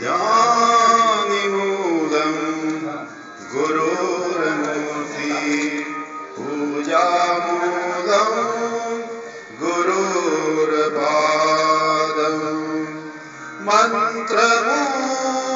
ध्यानिमूलं गुरुर्मूर्ति पूजामूलं गुरुर्पादम् मन्त्रमूलं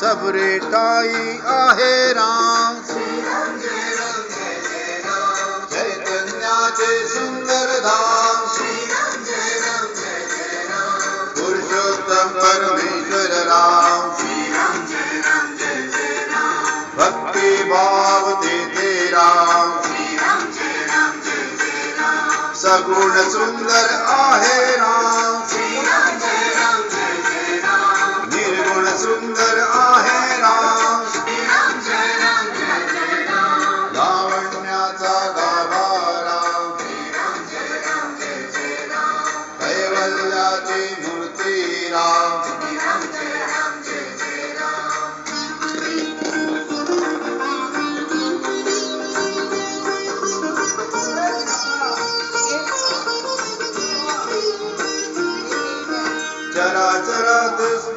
सबरे आहे राम। चैतन्याचे सुंदर धाम। पुरुषोत्तम परमेश्वर राम। भक्ती भाव तेथे राम। सगुण सुंदर आहे राम सुंदर आहे राम लावण्याचा गाभारा कैवल्याची मूर्ती राम चराचरात स्फूर्ती राम आत्माटाई आहे राम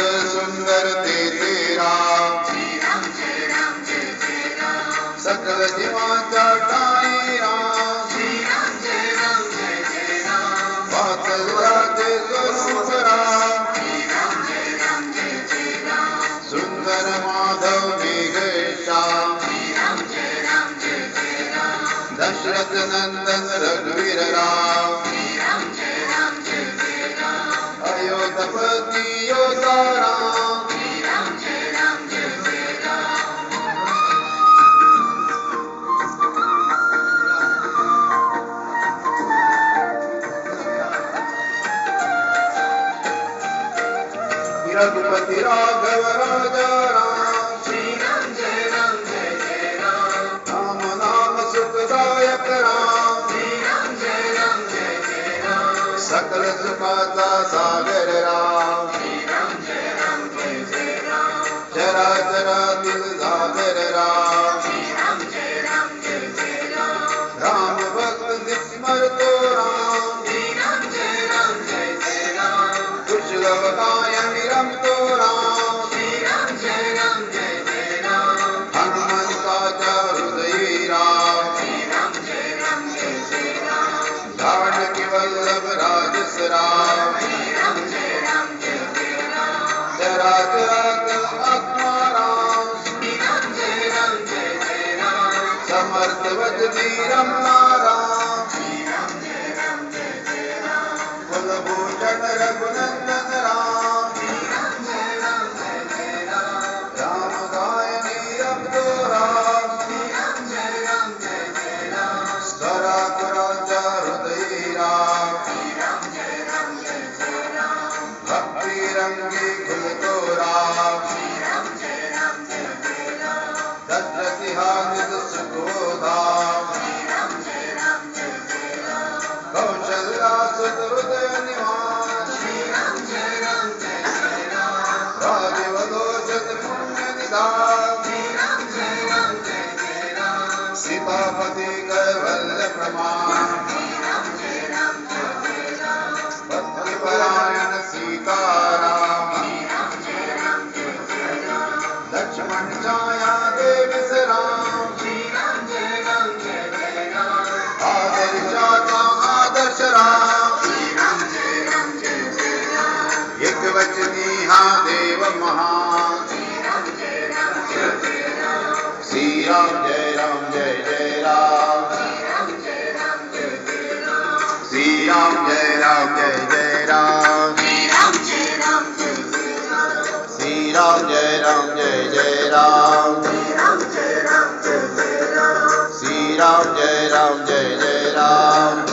सुन्दर सकल जिवाचीराजरा सुन्दर माधव मेघा दशरथ नन्दन रघुवीररा रघुपति राघव राम नाम सुखदायक राम सकल सुखाचा सागर राम। चराचरातील सागर राम राम भक्त स्मरतो राम कुशलव कायमी रमतो राम हनुमंत जनी रघुनन्दन राम। निधान सीतापति कैवल्य प्रमाण परायण सीताराम लक्ष्मण छाया देव राम आदर्शाचा आदर्श राम एक वचनी हा देव महान राम जय राम जय जय राम श्री राम जय राम जय जय राम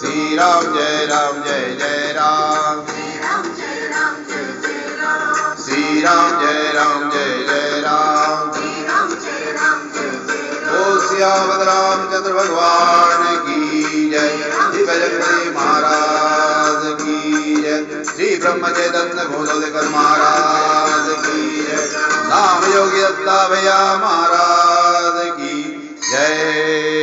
श्री राम जय राम जय जय राम श्री राम जय राम जय जय राम ओ सियावत रामचंद्र भगवान की ब्रह्म चैतन्य महाराज नाम योगी दत्ता महाराज की जय।